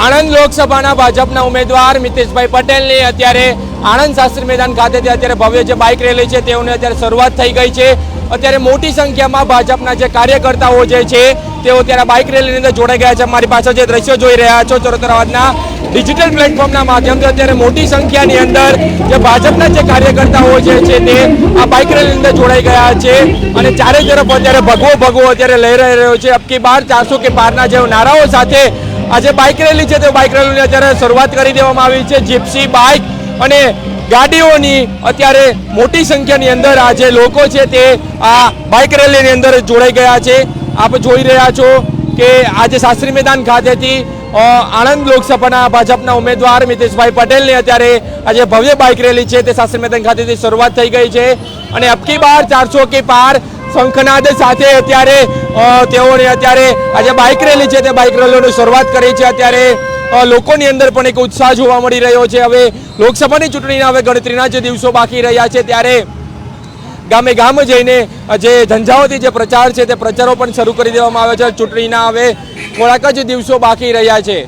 આણંદ લોકસભાના ભાજપના ઉમેદવાર મિતેશભાઈ પટેલની અત્યારે આણંદ શાસ્ત્રી મેદાન ખાતેથી અત્યારે ભવ્ય જે બાઇક રેલી છે, તેઓની અત્યારે શરૂઆત થઈ ગઈ છે. અત્યારે મોટી સંખ્યામાં ભાજપના જે કાર્યકર્તાઓ જે છે, તેઓ અત્યારે બાઇક રેલીની અંદર જોડાઈ ગયા છે. મારી પાસે જે દ્રશ્યો જોઈ રહ્યા છો ચરોતરાવાદના ડિજિટલ પ્લેટફોર્મના માધ્યમથી અત્યારે મોટી સંખ્યાની અંદર જે ભાજપના જે કાર્યકર્તાઓ જે છે, તે આ બાઇક રેલી અંદર જોડાઈ ગયા છે. અને ચારે તરફ અત્યારે ભગવો ભગવો અત્યારે લઈ રહ્યો છે. અબકી બાર ચારસો કે બારના જે નારાઓ સાથે આ જે બાઇક રેલી છે, તે બાઇક રેલીની અત્યારે શરૂઆત કરી દેવામાં આવી છે. જીપ્સી બાઇક અને ગાડીઓની અત્યારે મોટી સંખ્યાની અંદર આ જે લોકો છે, તે આ બાઇક રેલીની અંદર જોડાઈ ગયા છે. આપ જોઈ રહ્યા છો કે આજે શાસ્ત્રી મેદાન ખાતેથી આણંદ લોકસભાના ભાજપના ઉમેદવાર મિતેશભાઈ પટેલની અત્યારે આજે ભવ્ય બાઇક રેલી છે, તે શાસ્ત્રી મેદાન ખાતેથી શરૂઆત થઈ ગઈ છે. અને અબકી બાર ચારસો કે પાર શંખનાદ સાથે અત્યારે તેઓને અત્યારે આજે બાઇક રેલી છે, તે બાઇક રેલીની શરૂઆત કરી છે. અત્યારે લોકોની અંદર પણ એક ઉત્સાહ જોવા મળી રહ્યો છે. હવે લોકસભાની ચૂંટણીના હવે ગણતરીના જે દિવસો બાકી રહ્યા છે, ત્યારે ગામે ગામ જઈને જે ઝંઝાવતી જે પ્રચાર છે, તે પ્રચારો પણ શરૂ કરી દેવામાં આવે છે. ચૂંટણીના હવે થોડાક જ દિવસો બાકી રહ્યા છે.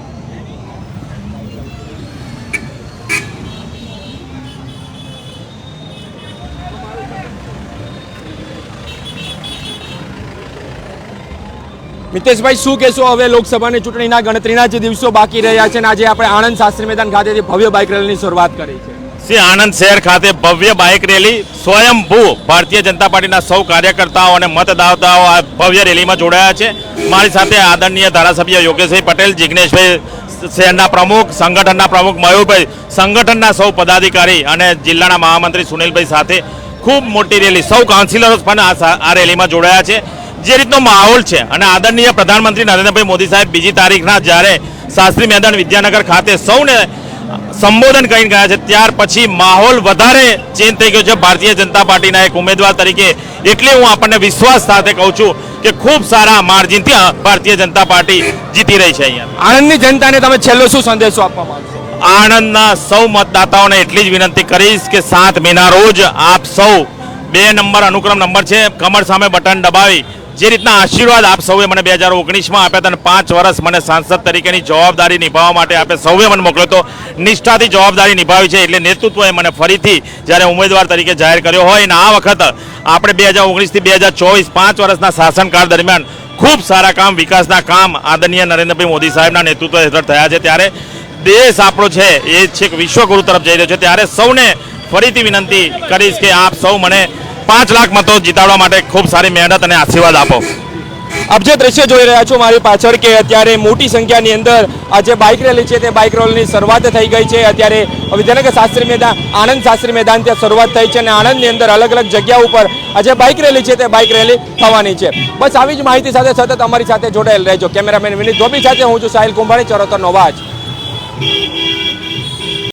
મિતેશભાઈ, શું કહેશો? હવે લોકસભાની ચૂંટણીના ગણતરીના જે દિવસો બાકી રહ્યા છે અને આજે આપણે આણંદ શાસ્ત્રી મેદાન ખાતેથી ભવ્ય બાઇક રેલીની શરૂઆત કરી છે. શ્રી આણંદ શહેર ખાતે ભવ્ય બાઇક રેલી, સ્વયંભૂ ભારતીય જનતા પાર્ટીના સૌ કાર્યકર્તાઓ અને મતદાતાઓ આ ભવ્ય રેલીમાં જોડાયા છે. મારી સાથે આદરણીય ધારાસભ્ય યોગેશભાઈ પટેલ, જિગ્નેશભાઈ શહેરના પ્રમુખ, સંગઠનના પ્રમુખ મયુરભાઈ, સંગઠનના સૌ પદાધિકારી અને જિલ્લાના મહામંત્રી સુનિલભાઈ સાથે ખૂબ મોટી રેલી. સૌ કાઉન્સિલરો પણ આ રેલીમાં જોડાયા છે. જે રીતનો માહોલ છે અને આદરણીય પ્રધાનમંત્રી નરેન્દ્રભાઈ મોદી સાહેબ બીજી તારીખના જ્યારે શાસ્ત્રી મેદાન વિદ્યાનગર ખાતે સૌને સંબોધન કરીને ગયા છે ત્યાર પછી માહોલ વધારે ચેન્જ થઈ ગયો છે. ભારતીય જનતા પાર્ટીના એક ઉમેદવાર તરીકે એટલે હું આપણને વિશ્વાસ સાથે કહું છું કે ખૂબ સારા માર્જિનથી ભારતીય જનતા પાર્ટી જીતી રહી છે અહીંયા. આણંદની જનતાને તમે છેલ્લો શું સંદેશો આપવા માંગશો આણંદના સૌ મતદાતાઓને એટલી જ વિનંતી કરીશ કે સાત મહિના રોજ આપ સૌ બે નંબર અનુક્રમ નંબર છે કમર સામે બટન દબાવી જે રીતના આશીર્વાદ આપ સૌએ મને બે હજાર ઓગણીસમાં આપ્યા હતા અને પાંચ વર્ષ મને સાંસદ તરીકેની જવાબદારી નિભાવવા માટે આપે સૌએ મને મોકલ્યો તો નિષ્ઠાથી જવાબદારી નિભાવી છે એટલે નેતૃત્વએ મને ફરીથી જ્યારે ઉમેદવાર તરીકે જાહેર કર્યો હોય અને આ વખત આપણે બે હજાર ઓગણીસથી બે હજાર ચોવીસ પાંચ વર્ષના શાસનકાળ દરમિયાન ખૂબ સારા કામ, વિકાસના કામ આદરણીય નરેન્દ્રભાઈ મોદી સાહેબના નેતૃત્વ હેઠળ થયા છે. ત્યારે દેશ આપણો છે એ છેક વિશ્વગુરુ તરફ જઈ રહ્યો છે. ત્યારે સૌને ફરીથી વિનંતી કરીશ કે આપ સૌ મને પાંચ લાખ મતો જીતાડવા માટે ખૂબ સારી મહેનત અને આશીર્વાદ આપો. આપ જે દ્રશ્ય જોઈ રહ્યા છો મારી પાછળ કે અત્યારે મોટી સંખ્યાની અંદર આ જે બાઇક રેલી છે તે બાઇક રેલીની શરૂઆત થઈ ગઈ છે. અત્યારે વિદ્યાનગર શાસ્ત્રી મેદાન, આણંદ શાસ્ત્રી મેદાન ત્યાં શરૂઆત થઈ છે અને આણંદની અંદર અલગ અલગ જગ્યા ઉપર આ જે બાઇક રેલી છે તે બાઇક રેલી થવાની છે. બસ આવી જ માહિતી સાથે સતત અમારી સાથે જોડાયેલ રહેજો. કેમેરામેન વિનીત ધોબી સાથે હું છું સાહિલ કુંભાણી ચરોતરનો અવાજ